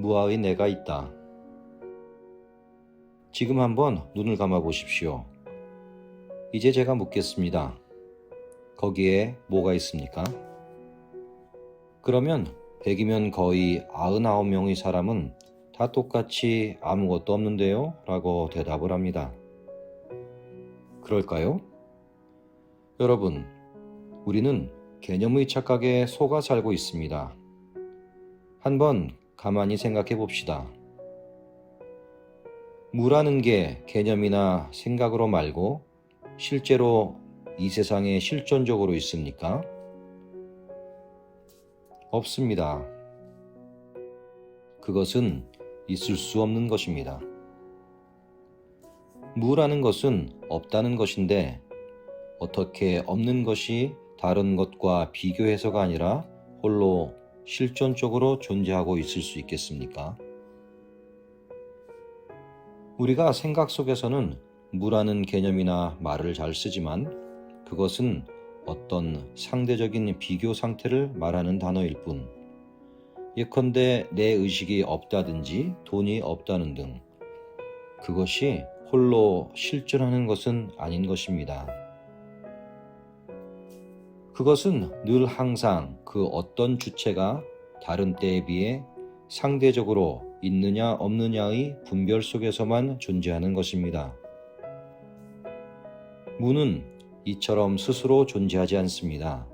오, 무아의 내가 있다. 지금 한번 눈을 감아 보십시오. 이제 제가 묻겠습니다. 거기에 뭐가 있습니까? 그러면 100이면 거의 99명의 사람은 다 똑같이 아무것도 없는데요? 라고 대답을 합니다. 그럴까요? 여러분, 우리는 개념의 착각에 속아 살고 있습니다. 한번 가만히 생각해 봅시다. 무라는 게 개념이나 생각으로 말고 실제로 이 세상에 실존적으로 있습니까? 없습니다. 그것은 있을 수 없는 것입니다. 무라는 것은 없다는 것인데 어떻게 없는 것이 다른 것과 비교해서가 아니라 홀로 실존적으로 존재하고 있을 수 있겠습니까? 우리가 생각 속에서는 무라는 개념이나 말을 잘 쓰지만 그것은 어떤 상대적인 비교 상태를 말하는 단어일 뿐. 예컨대 내 의식이 없다든지 돈이 없다는 등 그것이 홀로 실존하는 것은 아닌 것입니다. 그것은 늘 항상 그 어떤 주체가 다른 때에 비해 상대적으로 있느냐 없느냐의 분별 속에서만 존재하는 것입니다. 무는 이처럼 스스로 존재하지 않습니다.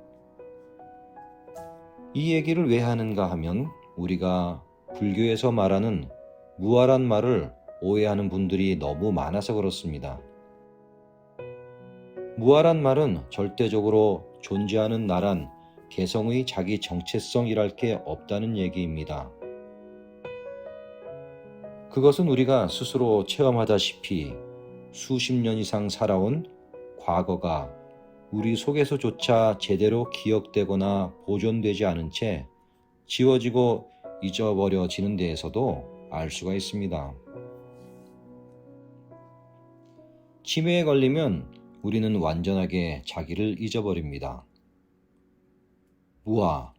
이 얘기를 왜 하는가 하면 우리가 불교에서 말하는 무아란 말을 오해하는 분들이 너무 많아서 그렇습니다. 무아란 말은 절대적으로 존재하는 나란 개성의 자기 정체성이랄 게 없다는 얘기입니다. 그것은 우리가 스스로 체험하다시피 수십 년 이상 살아온 과거가 우리 속에서조차 제대로 기억되거나 보존되지 않은 채 지워지고 잊어버려지는 데에서도 알 수가 있습니다. 치매에 걸리면 우리는 완전하게 자기를 잊어버립니다. 무아,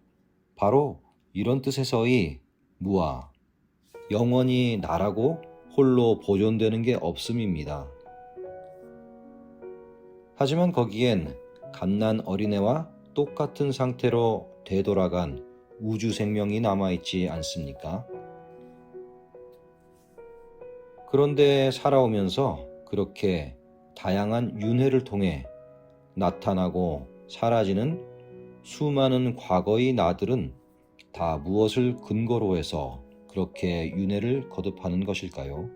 바로 이런 뜻에서의 무아, 영원히 나라고 홀로 보존되는 게 없음입니다. 하지만 거기엔 갓난 어린애와 똑같은 상태로 되돌아간 우주 생명이 남아있지 않습니까? 그런데 살아오면서 그렇게 다양한 윤회를 통해 나타나고 사라지는 수많은 과거의 나들은 다 무엇을 근거로 해서 그렇게 윤회를 거듭하는 것일까요?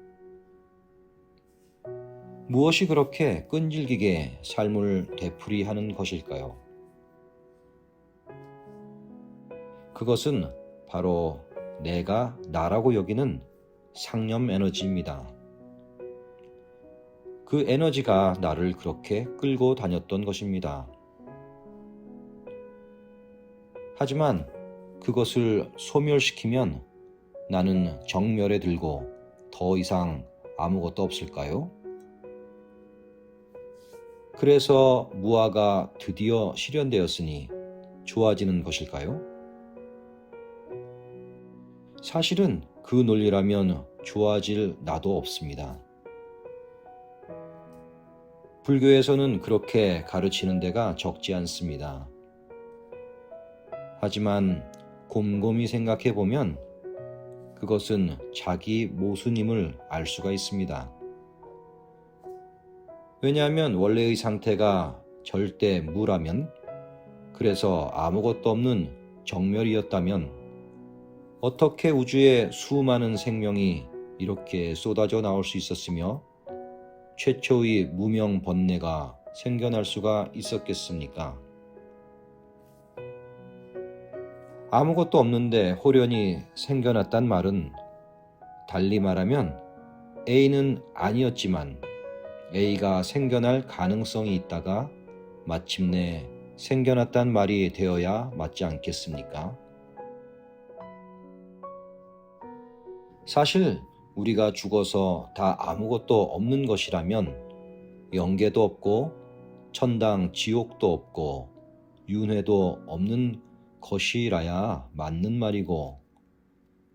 무엇이 그렇게 끈질기게 삶을 되풀이하는 것일까요? 그것은 바로 내가 나라고 여기는 상념 에너지입니다. 그 에너지가 나를 그렇게 끌고 다녔던 것입니다. 하지만 그것을 소멸시키면 나는 정멸에 들고 더 이상 아무것도 없을까요? 그래서 무아가 드디어 실현되었으니 좋아지는 것일까요? 사실은 그 논리라면 좋아질 나도 없습니다. 불교에서는 그렇게 가르치는 데가 적지 않습니다. 하지만 곰곰이 생각해 보면 그것은 자기 모순임을 알 수가 있습니다. 왜냐하면 원래의 상태가 절대 무라면, 그래서 아무것도 없는 정멸이었다면, 어떻게 우주에 수많은 생명이 이렇게 쏟아져 나올 수 있었으며, 최초의 무명 번뇌가 생겨날 수가 있었겠습니까? 아무것도 없는데 호련히 생겨났단 말은 달리 말하면 A는 아니었지만 A가 생겨날 가능성이 있다가 마침내 생겨났단 말이 되어야 맞지 않겠습니까? 사실 우리가 죽어서 다 아무것도 없는 것이라면 영계도 없고 천당 지옥도 없고 윤회도 없는 것이라야 맞는 말이고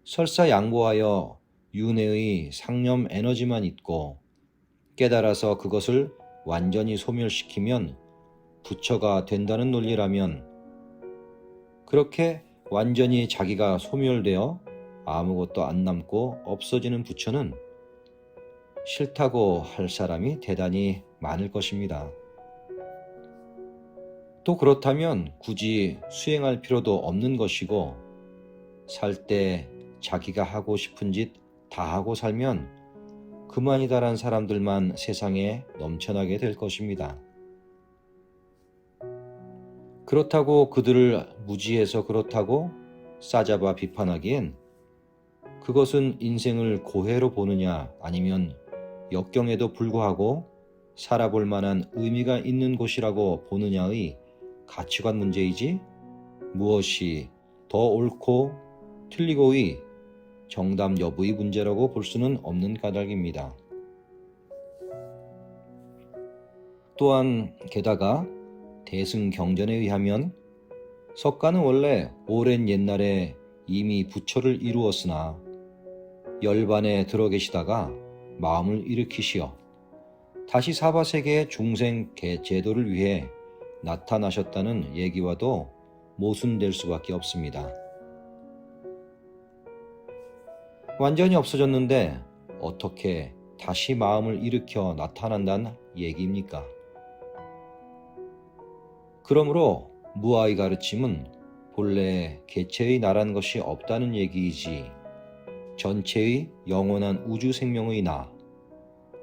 설사 양보하여 윤회의 상념 에너지만 있고 깨달아서 그것을 완전히 소멸시키면 부처가 된다는 논리라면 그렇게 완전히 자기가 소멸되어 아무것도 안 남고 없어지는 부처는 싫다고 할 사람이 대단히 많을 것입니다. 또 그렇다면 굳이 수행할 필요도 없는 것이고 살 때 자기가 하고 싶은 짓 다 하고 살면 그만이다란 사람들만 세상에 넘쳐나게 될 것입니다. 그렇다고 그들을 무지해서 그렇다고 싸잡아 비판하기엔 그것은 인생을 고해로 보느냐 아니면 역경에도 불구하고 살아볼 만한 의미가 있는 곳이라고 보느냐의 가치관 문제이지 무엇이 더 옳고 틀리고의 정답 여부의 문제라고 볼 수는 없는 까닭입니다. 또한 게다가 대승 경전에 의하면 석가는 원래 오랜 옛날에 이미 부처를 이루었으나 열반에 들어 계시다가 마음을 일으키시어 다시 사바세계의 중생 개 제도를 위해 나타나셨다는 얘기와도 모순될 수밖에 없습니다. 완전히 없어졌는데 어떻게 다시 마음을 일으켜 나타난다는 얘기입니까? 그러므로 무아의 가르침은 본래 개체의 나란 것이 없다는 얘기이지 전체의 영원한 우주 생명의 나,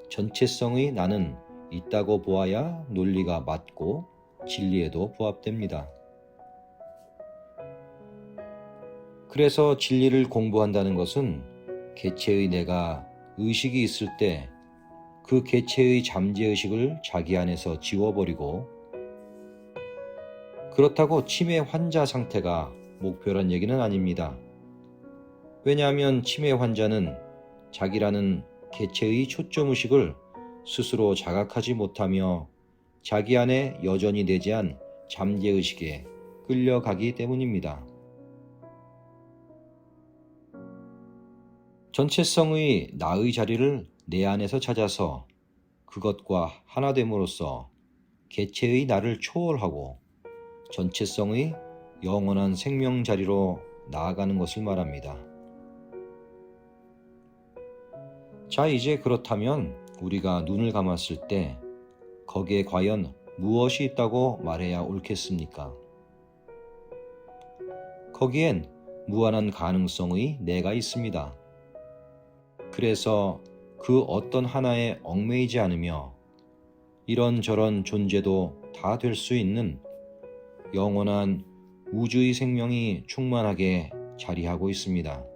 전체성의 나는 있다고 보아야 논리가 맞고 진리에도 부합됩니다. 그래서 진리를 공부한다는 것은 개체의 내가 의식이 있을 때 그 개체의 잠재의식을 자기 안에서 지워버리고 그렇다고 치매 환자 상태가 목표란 얘기는 아닙니다. 왜냐하면 치매 환자는 자기라는 개체의 초점 의식을 스스로 자각하지 못하며 자기 안에 여전히 내재한 잠재 의식에 끌려가기 때문입니다. 전체성의 나의 자리를 내 안에서 찾아서 그것과 하나됨으로써 개체의 나를 초월하고 전체성의 영원한 생명 자리로 나아가는 것을 말합니다. 자, 이제 그렇다면 우리가 눈을 감았을 때 거기에 과연 무엇이 있다고 말해야 옳겠습니까? 거기엔 무한한 가능성의 내가 있습니다. 그래서 그 어떤 하나에 얽매이지 않으며 이런저런 존재도 다 될 수 있는 영원한 우주의 생명이 충만하게 자리하고 있습니다.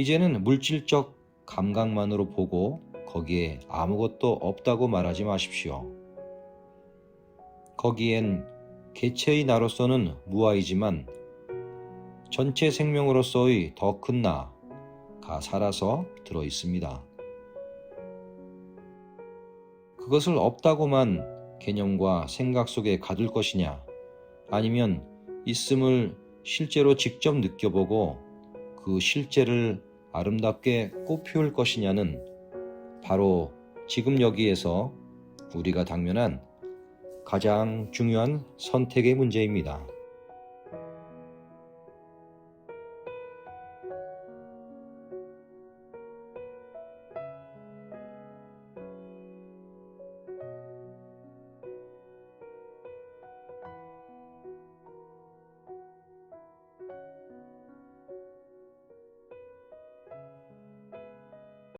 이제는 물질적 감각만으로 보고 거기에 아무것도 없다고 말하지 마십시오. 거기엔 개체의 나로서는 무아이지만 전체 생명으로서의 더 큰 나가 살아서 들어 있습니다. 그것을 없다고만 개념과 생각 속에 가둘 것이냐, 아니면 있음을 실제로 직접 느껴보고 그 실제를 아름답게 꽃 피울 것이냐는 바로 지금 여기에서 우리가 당면한 가장 중요한 선택의 문제입니다.